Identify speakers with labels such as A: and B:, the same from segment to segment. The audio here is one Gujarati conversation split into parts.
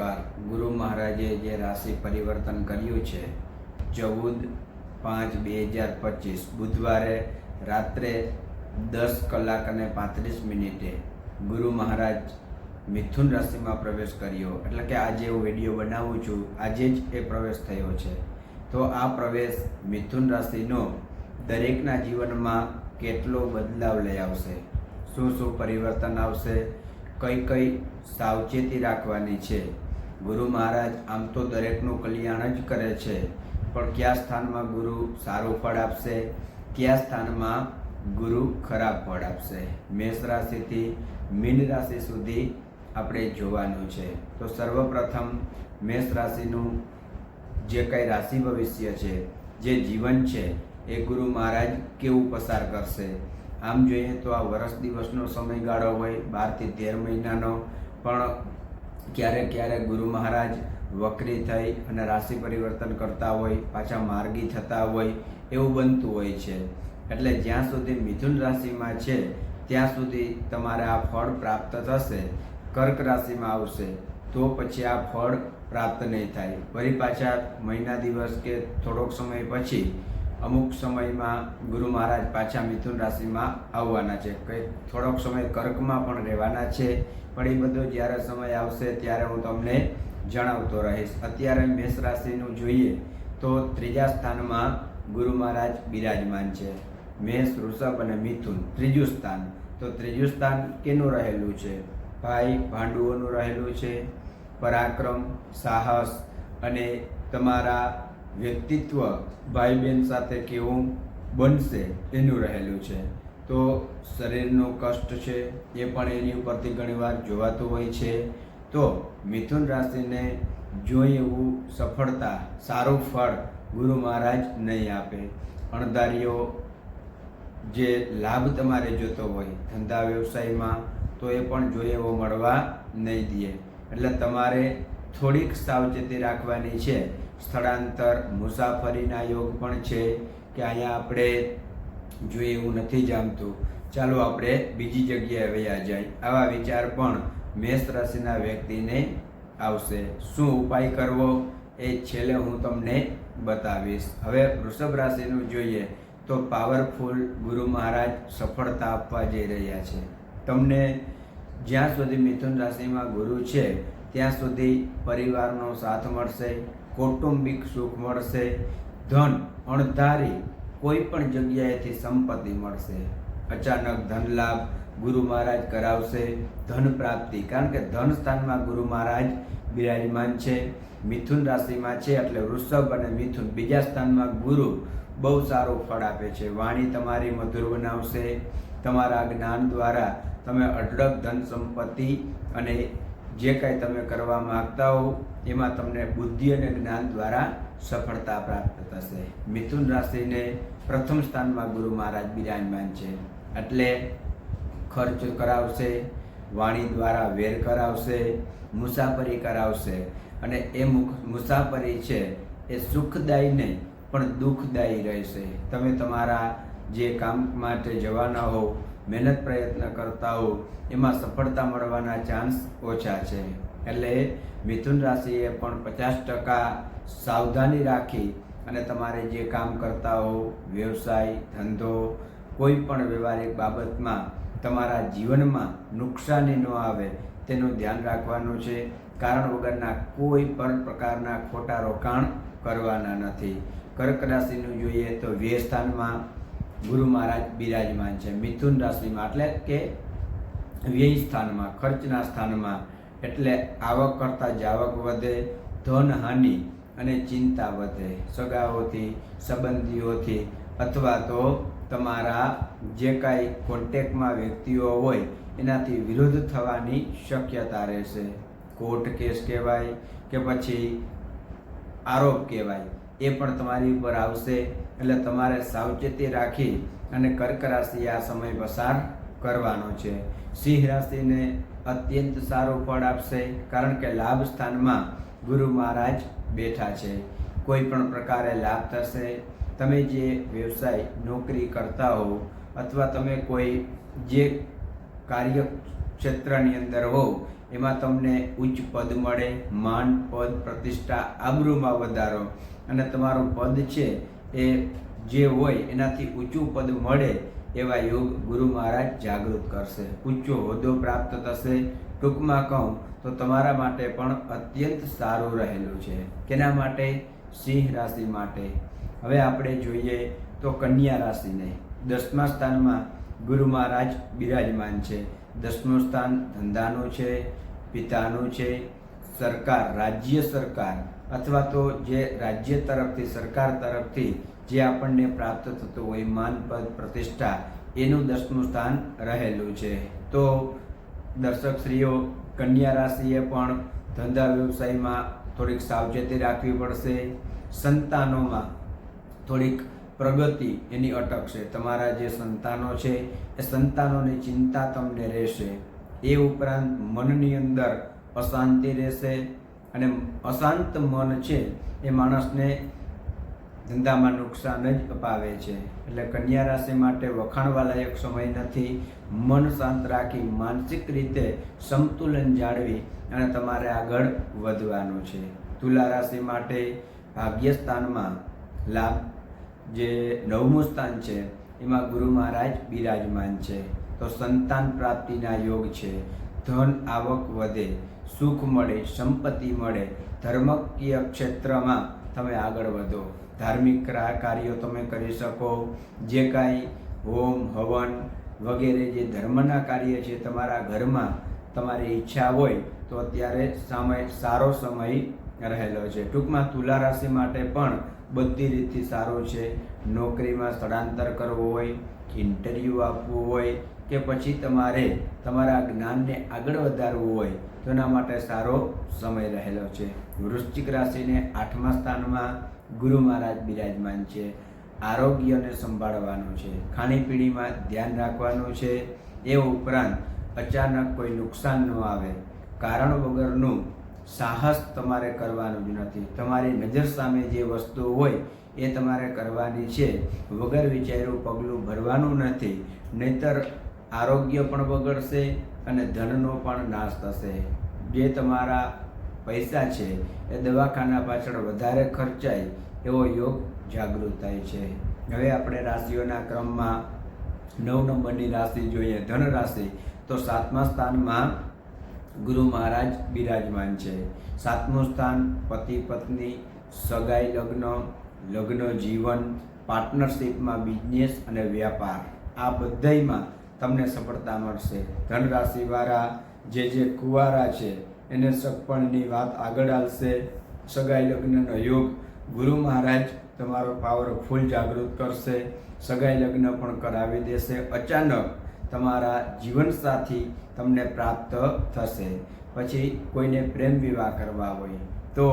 A: નમસ્કાર ગુરુ મહારાજે જે રાશિ પરિવર્તન કર્યું છે, ચૌદ પાંચ બે હજાર પચીસ, બુધવારે રાત્રે દસ કલાક અને પાંત્રીસ મિનિટે ગુરુ મહારાજ મિથુન રાશિમાં પ્રવેશ કર્યો. એટલે કે આજે હું વીડિયો બનાવું છું, આજે જ એ પ્રવેશ થયો છે. તો આ પ્રવેશ મિથુન રાશિનો દરેકના જીવનમાં કેટલો બદલાવ લઈ આવશે? શું શું પરિવર્તન આવશે? કઈ કઈ સાવચેતી રાખવાની છે? ગુરુ મહારાજ આમ તો દરેકનું કલ્યાણ જ કરે છે. પણ કયા સ્થાનમાં ગુરુ સારું ફળ આપશે? કયા સ્થાનમાં ગુરુ ખરાબ ફળ આપશે? મેષ રાશિથી મીન રાશિ સુધી આપણે જોવાનું છે. તો સર્વપ્રથમ મેષ રાશિનું જે કંઈ રાશિ ભવિષ્ય છે, જે જીવન છે, એ ગુરુ મહારાજ કેવું પસાર કરશે? આમ જોઈએ તો આ વર્ષ દિવસનો સમયગાળો હોય, બારથી તેર મહિનાનો, પણ ક્યારેક ક્યારેક ગુરુ મહારાજ વક્રી થઈ અને રાશિ પરિવર્તન કરતા હોય, પાછા માર્ગી થતા હોય એવું બનતું હોય છે. એટલે જ્યાં સુધી મિથુન રાશિમાં છે, ત્યાં સુધી તમારે આ ફળ પ્રાપ્ત થશે, કર્ક રાશિમાં આવશે, તો પછી આ ફળ પ્રાપ્ત નહીં થાય. ફરી પાછા મહિના દિવસ કે થોડોક સમય પછી અમુક સમયમાં ગુરુ મહારાજ પાછા મિથુન રાશિમાં આવવાના છે. કંઈક થોડોક સમય કર્કમાં પણ રહેવાના છે પણ એ બધો જ્યારે સમય આવશે ત્યારે હું તમને જણાવતો રહીશ. અત્યારે મેષ રાશિનું જોઈએ તો ત્રીજા સ્થાનમાં ગુરુ મહારાજ બિરાજમાન છે. મેષ વૃષભ અને મિથુન ત્રીજું સ્થાન. તો ત્રીજું સ્થાન કેનું રહેલું છે? ભાઈ ભાંડુઓનું રહેલું છે, પરાક્રમ, સાહસ અને તમારા વ્યક્તિત્વ ભાઈ બહેન સાથે કેવું બનશે એનું રહેલું છે. તો શરીરનું કષ્ટ છે એ પણ એની ઉપરથી ઘણીવાર જોવાતું હોય છે. તો મિથુન રાશિને જોઈ એવું સફળતા, સારું ફળ ગુરુ મહારાજ નહીં આપે. અણધારીઓ જે લાભ તમારે જોતો હોય, ધંધા વ્યવસાયમાં, તો એ પણ જોઈએ એવો મળવા નહીં દે. એટલે તમારે થોડીક સાવચેતી રાખવાની છે. સ્થળાંતર મુસાફરીના યોગ પણ છે કે અહીંયા આપણે જોઈએ એવું નથી જામતું ચાલો આપણે બીજી જગ્યાએ વયા જાય. આવા વિચાર પણ મેષ રાશિના વ્યક્તિને આવશે. શું ઉપાય કરવો એ છેલ્લે હું તમને બતાવીશ. હવે વૃષભ રાશિનું જોઈએ તો પાવરફુલ ગુરુ મહારાજ સફળતા આપવા જઈ રહ્યા છે. તમને જ્યાં સુધી મિથુન રાશિમાં ગુરુ છે, ત્યાં સુધી પરિવારનો સાથ મળશે, કૌટુંબિક સુખ મળશે, ધન, અણધારી કોઈ પણ જગ્યાએથી સંપત્તિ મળશે. અચાનક ધન લાભ ગુરુ મહારાજ કરાવશે. ધન પ્રાપ્તિ, કારણ કે ધન સ્થાનમાં ગુરુ મહારાજ બિરાજમાન છે, મિથુન રાશિમાં છે, એટલે વૃષભ અને મિથુન બીજા સ્થાનમાં ગુરુ બહુ સારું ફળ આપે છે. વાણી તમારી મધુર બનાવશે. તમારા જ્ઞાન દ્વારા તમે અઢળક ધન સંપત્તિ અને જે કાંઈ તમે કરવા માગતા હો, એમાં તમને બુદ્ધિ અને જ્ઞાન દ્વારા સફળતા પ્રાપ્ત થશે. મિથુન રાશિને પ્રથમ સ્થાનમાં ગુરુ મહારાજ બિરાજમાન છે. એટલે ખર્ચ કરાવશે, વાણી દ્વારા વેર કરાવશે, મુસાફરી કરાવશે. અને એ મુસાફરી છે એ સુખદાયી નહીં પણ દુઃખદાયી રહેશે. તમે તમારા જે કામ માટે જવાના હો મહેનત પ્રયત્ન કરતા હો એમાં સફળતા મળવાના ચાન્સ ઓછા છે. એટલે મિથુન રાશિએ પણ પચાસ ટકા સાવધાની રાખી અને તમારે જે કામ કરતા હો વ્યવસાય, ધંધો, કોઈ પણ વ્યવહારિક બાબતમાં તમારા જીવનમાં નુકસાની ન આવે, તેનું ધ્યાન રાખવાનું છે. કારણ વગરના કોઈ પણ પ્રકારના ખોટા રોકાણ કરવાના નથી. કર્ક રાશિનું જોઈએ તો વ્યય સ્થાનમાં ગુરુ મહારાજ બિરાજમાન છે. મિથુન રાશિમાં એટલે કે વ્યય સ્થાનમાં, ખર્ચના સ્થાનમાં. એટલે આવક કરતાં જાવક વધે ધન હાનિ અને ચિંતા વધે. સગાઓથી, સંબંધીઓથી અથવા તો તમારા જે કાંઈ કોન્ટેકમાં વ્યક્તિઓ હોય, એનાથી વિરુદ્ધ થવાની શક્યતા રહેશે. કોર્ટ કેસ કહેવાય કે પછી આરોપ કહેવાય, એ પણ તમારી ઉપર આવશે. એટલે તમારે સાવચેતી રાખી અને કર્ક રાશિ આ સમય પસાર કરવાનો છે. સિંહ રાશિને અત્યંત સારું ફળ આપશે, કારણ કે લાભ સ્થાનમાં ગુરુ મહારાજ બેઠા છે. કોઈ પણ પ્રકારે લાભ થશે. તમે જે વ્યવસાય નોકરી કરતા હો અથવા તમે કોઈ જે કાર્ય ક્ષેત્રની અંદર હો એમાં તમને ઉચ્ચ પદ મળે, માન પદ, પ્રતિષ્ઠા, આબરૂમાં વધારો અને તમારું પદ છે એ જે હોય એનાથી ઊંચું પદ મળે એવા યોગ ગુરુ મહારાજ જાગૃત કરશે. ઊંચો હોદ્દો પ્રાપ્ત થશે ટૂંકમાં કહું તો તમારા માટે પણ અત્યંત સારું રહેલું છે. કેના માટે? સિંહ રાશિ માટે. હવે આપણે જોઈએ તો કન્યા રાશિને. દસમા સ્થાનમાં ગુરુ મહારાજ બિરાજમાન છે. દસમું સ્થાન ધંધાનું છે, પિતાનું છે, સરકાર, રાજ્ય સરકાર અથવા તો જે રાજ્ય તરફથી, સરકાર તરફથી જે આપણને પ્રાપ્ત થતું હોય, માનપદ, પ્રતિષ્ઠા, એનું દસમું સ્થાન રહેલું છે. તો દર્શક શ્રીઓ કન્યા રાશિએ પણ ધંધા વ્યવસાયમાં થોડીક સાવચેતી રાખવી પડશે. સંતાનોમાં થોડીક પ્રગતિ એની અટકશે તમારા જે સંતાનો છે, એ સંતાનોની ચિંતા તમને રહેશે. એ ઉપરાંત મનની અંદર અશાંતિ રહેશે અને અશાંત મન છે એ માણસને ધંધામાં નુકસાન જ અપાવે છે. એટલે કન્યા રાશિ માટે વખાણવાલાયક સમય નથી. મન શાંત રાખી માનસિક રીતે સંતુલન જાળવી અને તમારે આગળ વધવાનું છે. તુલા રાશિ માટે ભાગ્ય સ્થાનમાં લાભ જે નવમું સ્થાન છે, એમાં ગુરુ મહારાજ બિરાજમાન છે. તો સંતાન પ્રાપ્તિના યોગ છે. ધન આવક વધે, સુખ મળે, સંપત્તિ મળે. ધર્મકીય ક્ષેત્રમાં તમે આગળ વધો. ધાર્મિક ક્રા- કાર્યો તમે કરી શકો. જે કાંઈ હોમ, હવન વગેરે જે ધર્મના કાર્ય છે તમારા ઘરમાં તમારી ઈચ્છા હોય તો અત્યારે સમય, સારો સમય રહેલો છે. ટૂંકમાં તુલા રાશિ માટે પણ બધી રીતથી સારું છે. નોકરીમાં સ્થળાંતર કરવું હોય, ઇન્ટરવ્યૂ આપવું હોય કે પછી તમારે તમારા જ્ઞાનને આગળ વધારવું હોય તો એના માટે સારો સમય રહેલો છે. વૃશ્ચિક રાશિને આઠમા સ્થાનમાં ગુરુ મહારાજ બિરાજમાન છે. આરોગ્યને સંભાળવાનું છે. ખાણીપીણીમાં ધ્યાન રાખવાનું છે. એ ઉપરાંત અચાનક કોઈ નુકસાન ન આવે. કારણ વગરનું સાહસ તમારે કરવાનું જ નથી. તમારી નજર સામે જે વસ્તુ હોય એ તમારે કરવાની છે. વગર વિચાર્યું પગલું ભરવાનું નથી. નહીતર આરોગ્ય પણ બગડશે અને ધનનો પણ નાશ થશે. જે તમારા પૈસા છે એ દવાખાના પાછળ વધારે ખર્ચાય એવો યોગ જાગૃત થાય છે. હવે આપણે રાશિઓના ક્રમમાં નવ નંબરની રાશિ જોઈએ, ધન રાશિ. તો સાતમા સ્થાનમાં ગુરુ મહારાજ બિરાજમાન છે. સાતમું સ્થાન પતિ પત્ની, સગાઈ લગ્ન લગ્ન જીવન, પાર્ટનરશિપમાં બિઝનેસ અને વ્યાપાર. આ બધાયમાં તમને સફળતા મળશે. ધન રાશિવાળા, જે જે કુવારા છે એને સગપણની વાત આગળ આવશે સગાઈ લગ્નનો યોગ. ગુરુ મહારાજ તમારો પાવરફુલ જાગૃત કરશે. સગાઈ લગ્ન પણ કરાવી દેશે. અચાનક તમારા જીવનસાથી તમને પ્રાપ્ત થશે. પછી કોઈને પ્રેમ વિવાહ કરવા હોય તો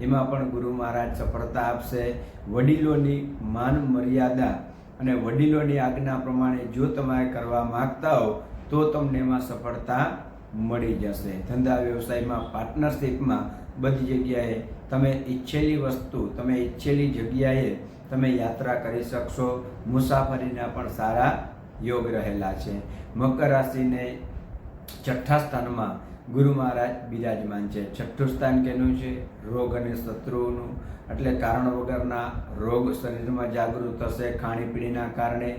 A: એમાં પણ ગુરુ મહારાજ સફળતા આપશે. વડીલોની માન મર્યાદા અને વડીલોની આજ્ઞા પ્રમાણે જો તમારે કરવા માગતા હો તો તમને એમાં સફળતા મળી જશે. ધંધા વ્યવસાયમાં પાર્ટનરશિપમાં બધી જગ્યાએ તમે ઈચ્છેલી વસ્તુ, તમે ઈચ્છેલી જગ્યાએ તમે યાત્રા કરી શકશો. મુસાફરીના પણ સારા યોગ રહેલા છે. મકર રાશિને છઠ્ઠા સ્થાનમાં ગુરુ મહારાજ બિરાજમાન છે. છઠ્ઠું સ્થાન કેનું છે? રોગ અને શત્રુઓનું. એટલે કારણ વગરના રોગ શરીરમાં જાગૃત થશે, ખાણીપીણીના કારણે.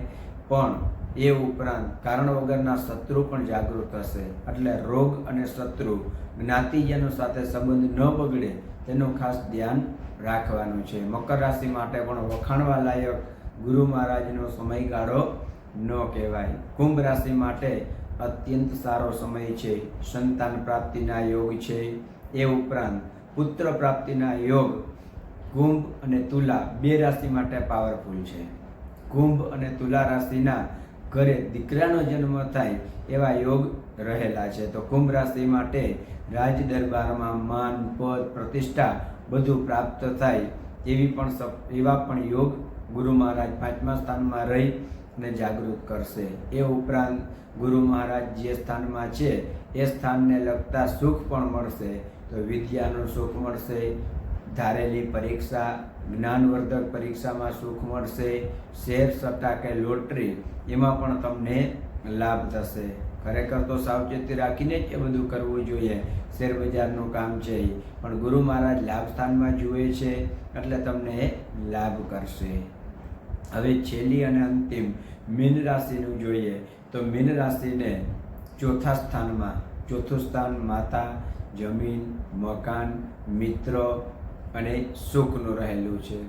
A: પણ એ ઉપરાંત કારણ વગરના શત્રુ પણ જાગૃત થશે એટલે રોગ અને શત્રુ જ્ઞાતિજનો સાથે સંબંધ ન બગડે તેનું ખાસ ધ્યાન રાખવાનું છે. મકર રાશિ માટે પણ વખાણવા લાયક ગુરુ મહારાજનો સમયગાળો ન કહેવાય. કુંભ રાશિ માટે અત્યંત સારો સમય છે. સંતાન પ્રાપ્તિના યોગ છે. એ ઉપરાંત પુત્ર પ્રાપ્તિના યોગ કુંભ અને તુલા બે રાશિ માટે પાવરફુલ છે. કુંભ અને તુલા રાશિના ઘરે દીકરાનો જન્મ થાય એવા યોગ રહેલા છે. તો કુંભ રાશિ માટે રાજ દરબારમાં માન, પદ, પ્રતિષ્ઠા બધું પ્રાપ્ત થાય એવી પણ એવા પણ યોગ ગુરુ મહારાજ પાંચમા સ્થાનમાં રહી ને જાગૃત કરશે. એ ઉપરાંત ગુરુ મહારાજ જે સ્થાનમાં છે, એ સ્થાનને લગતા સુખ પણ મળશે. તો વિદ્યાનું સુખ મળશે, ધારેલી પરીક્ષા, જ્ઞાનવર્ધક પરીક્ષામાં સુખ મળશે, શેર સટ્ટા કે લોટરી એમાં પણ તમને લાભ થશે. ખરેખર તો સાવચેતી રાખીને જ એ બધું કરવું જોઈએ. શેર બજારનું કામ છે પણ ગુરુ મહારાજ લાભ સ્થાનમાં જુએ છે એટલે તમને એ લાભ કરશે. હવે છેલ્લી અને અંતિમ મીન રાશિનું જોઈએ તો મીન રાશિને ચોથા સ્થાનમાં, ચોથું સ્થાન માતા, જમીન, મકાન, મિત્રો અને સુખનું રહેલું છે.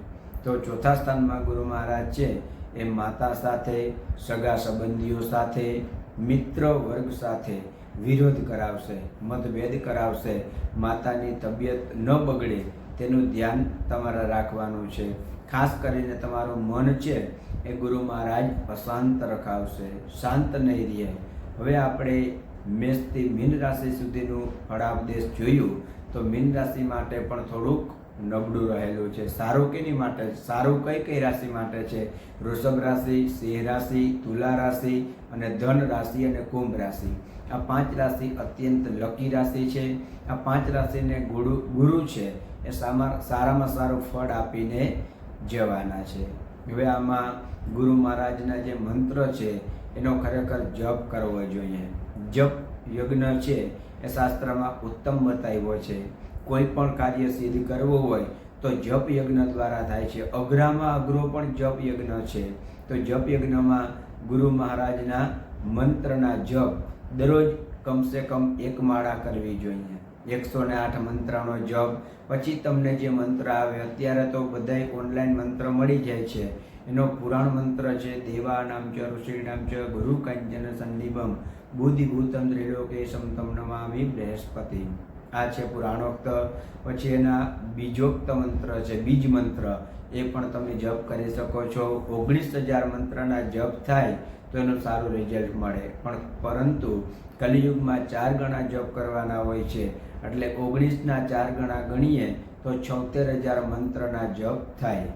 A: તો ચોથા સ્થાનમાં ગુરુ મહારાજ છે એ માતા સાથે, સગા સંબંધીઓ સાથે, મિત્ર વર્ગ સાથે વિરોધ કરાવશે, મતભેદ કરાવશે. માતાની તબિયત ન બગડે તેનું ધ્યાન તમારે રાખવાનું છે. ખાસ કરીને તમારું મન છે એ ગુરુ મહારાજ અશાંત રખાવશે, શાંત નહીં રહે. હવે આપણે મેષથી મીન રાશિ સુધીનું ફળાવદેશ જોયું, તો મીન રાશિ માટે પણ થોડુંક નબળું રહેલું છે. સારું કેની માટે? સારું કઈ કઈ રાશિ માટે છે? વૃષભ રાશિ, સિંહ રાશિ, તુલા રાશિ અને ધન રાશિ અને કુંભ રાશિ. આ પાંચ રાશિ અત્યંત લકી રાશિ છે. આ પાંચ રાશિને ગુરુ ગુરુ છે એ સારામાં સારું ફળ આપીને જવાના છે. હવે આમાં ગુરુ મહારાજના જે મંત્ર છે એનો ખરેખર જપ કરવો જોઈએ. જપ યજ્ઞ છે એ શાસ્ત્રમાં ઉત્તમ બતાવ્યો છે. કોઈ પણ કાર્ય સિદ્ધ કરવું હોય, તો જપ યજ્ઞ દ્વારા થાય છે. અઘરામાં અઘરો પણ જપ યજ્ઞ છે. તો જપ યજ્ઞમાં ગુરુ મહારાજના મંત્રના જપ દરરોજ કમસે કમ એક માળા કરવી જોઈએ. એકસો ને આઠ મંત્રનો જપ. પછી તમને જે મંત્ર આવે, અત્યારે તો બધાય ઓનલાઈન મંત્ર મળી જાય છે. એનો પુરાણ મંત્ર છે, દેવા નામ છે ઋષિ નામ છે ગુરુ કંચન સંદીપમ બુદ્ધિભૂતમ ત્રિલોકેશમ તમ નમામિ બૃહસ્પતિ. આ છે પુરાણોક્ત. પછી એના બીજોક્ત મંત્ર છે, બીજ મંત્ર. એ પણ તમે જપ કરી શકો છો. ઓગણીસ હજાર મંત્રના જપ થાય તો એનું સારું રિઝલ્ટ મળે. પણ પરંતુ કલિયુગમાં ચાર ગણા જપ કરવાના હોય છે. એટલે ઓગણીસના ચાર ગણા ગણીએ તો છોતેર હજાર મંત્રના જપ થાય.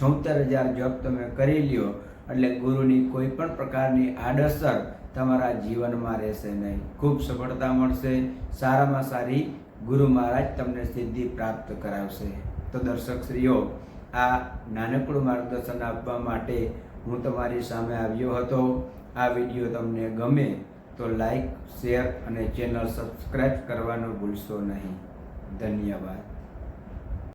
A: છોતેર હજાર જપ તમે કરી લ્યો. એટલે ગુરુની કોઈ પણ પ્રકારની આડઅસર તમારા જીવનમાં રહેશે નહીં. ખૂબ સફળતા મળશે. સારામાં સારી ગુરુ મહારાજ તમને સિદ્ધિ પ્રાપ્ત કરાવશે. તો દર્શક શ્રીઓ આ નાનકડું માર્ગદર્શન આપવા માટે હું તમારી સામે આવ્યો હતો. આ વીડિયો તમને ગમે તો લાઈક, શેર અને ચેનલ સબસ્ક્રાઈબ કરવાનું ભૂલશો નહીં. ધન્યવાદ.